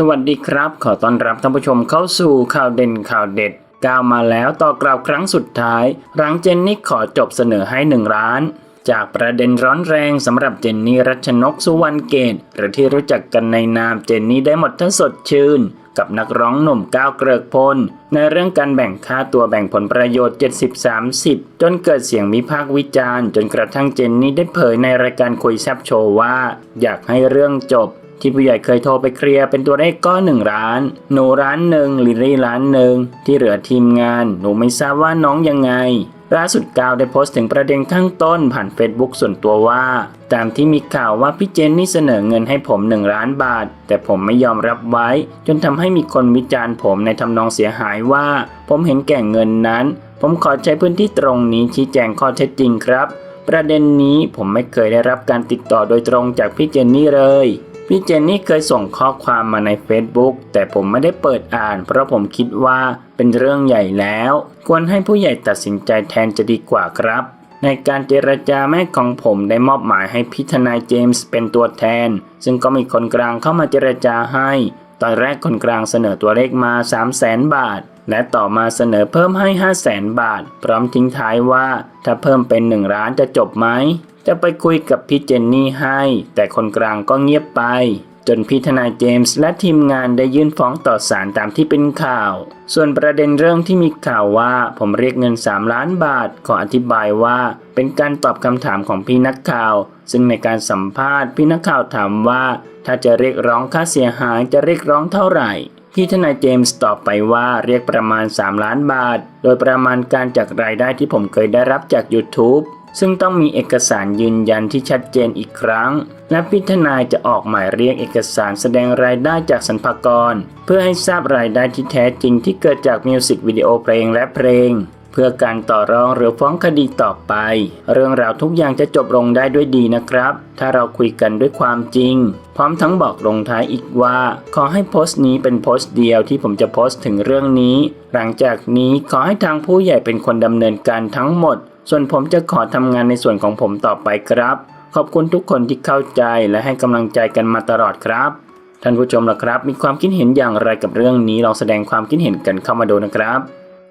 สวัสดีครับ ขอต้อนรับท่านผู้ชมเข้าสู่ข่าวเด่นข่าวเด็ดก้าวมาแล้วต่อกล่าวครั้งสุดท้าย หลังเจนนี่ขอจบเสนอให้หนึ่งล้าน จากประเด็นร้อนแรงสำหรับเจนนี่รัชนกสุวรรณเกตหรือที่รู้จักกันในนามเจนนี่ได้หมดทั้งสดชื่น กับนักร้องหนุ่มก้าวเกริกพล ในเรื่องการแบ่งค่าตัวแบ่งผลประโยชน์ 70-30 จนเกิดเสียงวิพากษ์วิจารณ์ จนกระทั่งเจนนี่ได้เผยในรายการคุยแซบโชว์ว่า อยากให้เรื่องจบ ที่ผู้ใหญ่เคยโทรไปเคลียร์เป็นตัวเลขก็หนึ่งล้าน หนูร้านหนึ่งลิลลี่ร้านหนึ่งที่เหลือทีมงาน หนูไม่ทราบว่าน้องยังไงล่าสุดกาวได้โพสต์ถึงประเด็นข้างต้นผ่านเฟซบุ๊กส่วนตัวว่า ตามที่มีข่าวว่าพี่เจนนี่เสนอเงินให้ผมหนึ่งล้านบาท แต่ผมไม่ยอมรับไว้ จนทำให้มีคนวิจารณ์ผมในทำนองเสียหายว่า ผมเห็นแก่เงินนั้น ผมขอใช้พื้นที่ตรงนี้ชี้แจงข้อเท็จจริงครับ ประเด็นนี้ผมไม่เคยได้รับการติดต่อโดยตรงจากพี่เจนนี่เลย พี่เจนนี่เคยส่งข้อความมาใน Facebook แต่ผมไม่ได้เปิดอ่าน เพราะผมคิดว่าเป็นเรื่องใหญ่แล้ว ควรให้ผู้ใหญ่ตัดสินใจแทนจะดีกว่าครับ ในการเจรจาแม่ของผมได้มอบหมายให้พี่ทนายเจมส์เป็นตัวแทน ซึ่งก็มีคนกลางเข้ามาเจรจาให้ ตอนแรกคนกลางเสนอตัวเลขมา 3 0 0แสนบาท และต่อมาเสนอเพิ่มให้ 5 0 0แสนบาท พร้อมทิ้งท้ายว่า ถ้าเพิ่มเป็น 1 ล้านจะจบไหม จะไปคุยกับพี่เจนนี่ให้ แต่คนกลางก็เงียบไป จนพี่ทนายเจมส์และทีมงานได้ยื่นฟ้องต่อศาลตามที่เป็นข่าว ส่วนประเด็นเรื่องที่มีข่าวว่าผมเรียกเงิน 3 ล้านบาท ขออธิบายว่าเป็นการตอบคำถามของพี่นักข่าว ซึ่งในการสัมภาษณ์พี่นักข่าวถามว่า ถ้าจะเรียกร้องค่าเสียหายจะเรียกร้องเท่าไหร่ พี่ทนายเจมส์ตอบไปว่าเรียกประมาณ 3 ล้านบาท โดยประมาณการจากรายได้ที่ผมเคยได้รับจาก YouTube ซึ่งต้องมีเอกสารยืนยันที่ชัดเจนอีกครั้ง และพิทนายจะออกหมายเรียกเอกสารแสดงรายได้จากสรรพากร เพื่อให้ทราบรายได้ที่แท้จริงที่เกิดจากมิวสิกวิดีโอเพลงและเพลง พื่อการต่อรองหรือฟ้องคดีต่อไป เรื่องราวทุกอย่างจะจบลงได้ด้วยดีนะครับ ถ้าเราคุยกันด้วยความจริง พร้อมทั้งบอกลงท้ายอีกว่า ขอให้โพสต์นี้เป็นโพสต์เดียวที่ผมจะโพสต์ถึงเรื่องนี้ หลังจากนี้ขอให้ทางผู้ใหญ่เป็นคนดำเนินการทั้งหมด ส่วนผมจะขอทำงานในส่วนของผมต่อไปครับ ขอบคุณทุกคนที่เข้าใจและให้กำลังใจกันมาตลอดครับท่านผู้ชมล่ะครับ มีความคิดเห็นอย่างไรกับเรื่องนี้ลองแสดงความคิดเห็นกันเข้ามาดูนะครับ